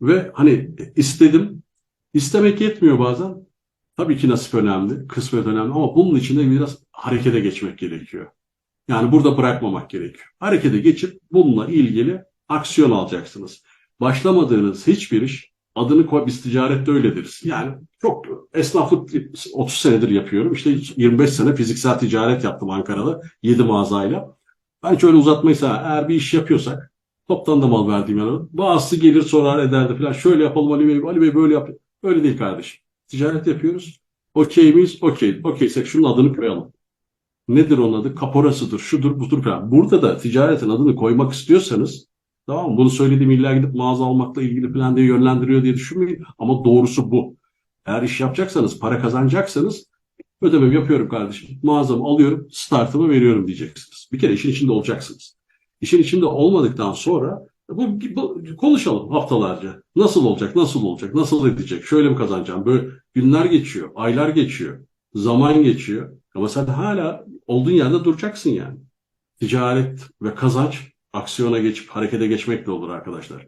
Ve hani istedim. İstemek yetmiyor bazen. Tabii ki nasip önemli, kısmet önemli ama bunun için de biraz harekete geçmek gerekiyor. Yani burada bırakmamak gerekiyor. Harekete geçip bununla ilgili aksiyon alacaksınız. Başlamadığınız hiçbir iş adını koy, biz ticarette öyle deriz. Yani çok esnaflık 30 senedir yapıyorum. İşte 25 sene fiziksel ticaret yaptım Ankara'da 7 mağazayla. Ben hiç öyle uzatmayı sevmem. Eğer bir iş yapıyorsak toptan da mal verdiğim yana. Bazısı gelir sorar ederdi falan. Şöyle yapalım Ali Bey, Ali Bey böyle yap. Öyle değil kardeşim. Ticaret yapıyoruz. Okey miyiz? Okey. Okeysek şunun adını koyalım. Nedir onun adı? Kaporasıdır, şudur, budur falan. Burada da ticaretin adını koymak istiyorsanız tamam mı? Bunu söylediğim illa gidip mağaza almakla ilgili falan diye yönlendiriyor diye düşünmeyin. Ama doğrusu bu. Eğer iş yapacaksanız, para kazanacaksanız ödememi yapıyorum kardeşim. Mağazamı alıyorum, startımı veriyorum diyeceksiniz. Bir kere işin içinde olacaksınız. İşin içinde olmadıktan sonra bu, bu konuşalım haftalarca. Nasıl olacak, nasıl olacak, nasıl edecek, şöyle mi kazanacağım? Böyle günler geçiyor, aylar geçiyor, zaman geçiyor. Ama sen hala olduğun yerde duracaksın yani. Ticaret ve kazanç aksiyona geçip harekete geçmekle olur arkadaşlar.